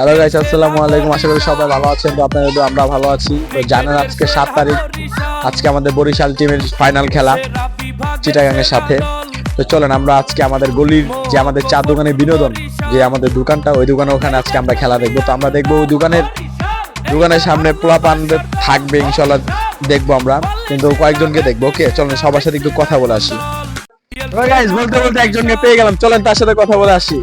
Hello guys আসসালামু আলাইকুম। আশা করি সবাই ভালো আছেন। তো আপনাদের তো, আমরা ভালো আছি। তো জানেন আজকে সাত তারিখ। আজকে আমাদের বরিশাল টিমের ফাইনাল খেলা চিটাগাং এর সাথে। তো চলেন, আমরা আজকে আমাদের গলির যে আমাদের চা দোকানের বিনোদন, যে আমাদের দোকানটা, ওই দোকানে ওখানে আজকে আমরা খেলা দেখব। তো আমরা দেখব ওই দোকানের দোকানের সামনে পোলা পান থাকবে, ইনশাল্লাহ দেখব আমরা। কিন্তু কয়েকজনকে দেখব, ওকে? চলেন, সবার সাথে একটু কথা বলে আসি। বলতে বলতে একজনকে পেয়ে গেলাম। চলেন, তার সাথে কথা বলে আসি।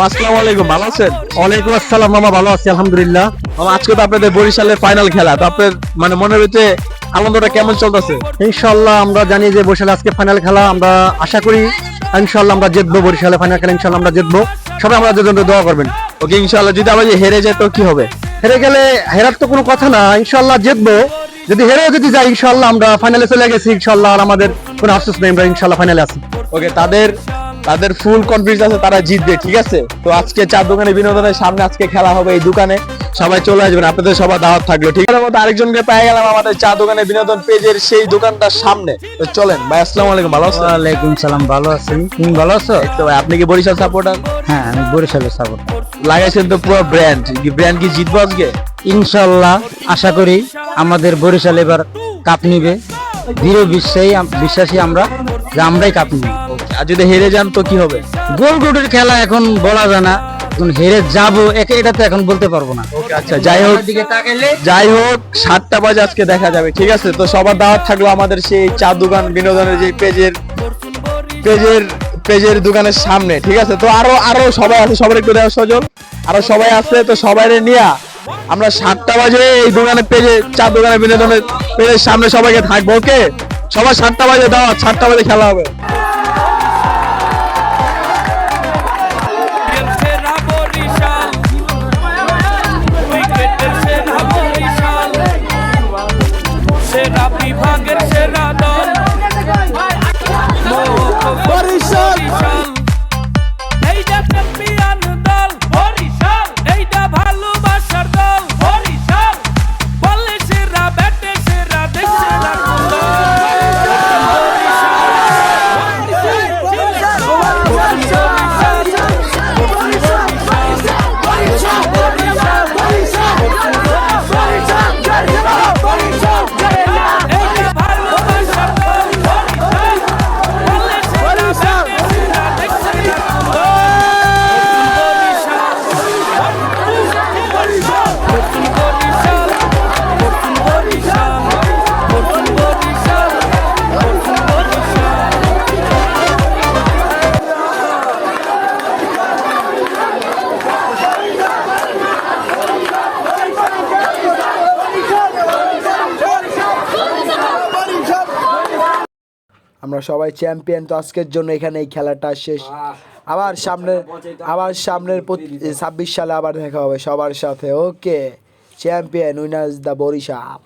আসসালামু আলাইকুম ভালো আছেন? ওয়ালাইকুম আসসালাম মামা ভালো আছি আলহামদুলিল্লাহ। মামা, আজকে তো আপনাদের বরিশালের ফাইনাল খেলা তো আপনার মানে মনের ভিতরে আনন্দটা কেমন চলতেছে? ইনশাল্লাহ আমরা জানি যে বরিশালে আজকে ফাইনাল খেলা আমরা আশা করি আমরা জিতবো বরিশালে ফাইনাল খেলা আমরা জিতবো। সবাই আমাদের জন্য দোয়া করবেন। ওকে ইনশাআল্লাহ যদি আমরা হেরে যায় তো কি হবে? হেরে গেলে হেরার তো কোনো কথা না ইনশাল্লাহ জিতবো। যদি হেরেও যদি যাই ইনশাল্লাহ আমরা ফাইনালে চলে গেছি ইনশাল্লাহ আর আমাদের কোনো আফসোস নেই আমরা ইনশাল্লাহ ফাইনালে আছি। ওকে তাদের তাদের ফুল কনফিডেন্স আছে তারা জিতবে ঠিক আছে? তো আজকে চার দোকানে বিনোদনের সামনে আজকে খেলা হবে এই দোকানে। সবাই চলে আসবেন আপনাদের সবার দাওয়াত থাকল ঠিক আছে? মতো আরেকজনকে পেয়ে গেলাম আমাদের চা দোকানে বিনোদন পেজের সেই দোকানটার সামনে। তো চলেন ভাই আসসালামু আলাইকুম ভালো আছেন? ওয়ালাইকুম সালাম ভালো আছি তুমি ভালো আছো? তো ভাই আপনি কি বরিশাল সাপোর্টার হ্যাঁ আমি বরিশালের সাপোর্ট লাগাইছেন তো পুরো ব্র্যান্ড ব্র্যান্ড কি জিতবো আজকে? ইনশাল্লাহ আশা করি আমাদের বরিশাল এবার কাপ নিবে। দৃঢ় বিশ্বাসী বিশ্বাসী আমরা যে আমরাই কাপ নিব। আর যদি হেরে যান তো কি হবে? গোল গোটের খেলা এখন বলা যায় না। এখন হেরে যাব একে এটা তো এখন বলতে পারব না। আচ্ছা যাই হোক। যাই হোক সাতটা বাজে আজকে দেখা যাবে ঠিক আছে? তো সবার দাওয়াত থাকল আমাদের সেই চা দোকান বিনোদনের যে পেজের পেজের পেজের দোকানের সামনে ঠিক আছে? তো আরও আরও সবাই আছে সবার একটু দেওয়া সজল। আরও সবাই আছে তো সবাই নিয়ে। আমরা সাতটা বাজে এই দোকানে পেজে চা দোকানের বিনোদনের পেজের সামনে সবাইকে থাকব ওকে? সবাই সাতটা বাজে দাওয়াত সাতটা বাজে খেলা হবে। সেরা বিভাগের সেরা আমরা সবাই চ্যাম্পিয়ন তো আজকের জন্য এখানে এই খেলাটা শেষ। আবার সামনে আবার সামনের ছাব্বিশ সালে আবার দেখা হবে সবার সাথে। Okay champion winners the Barishal.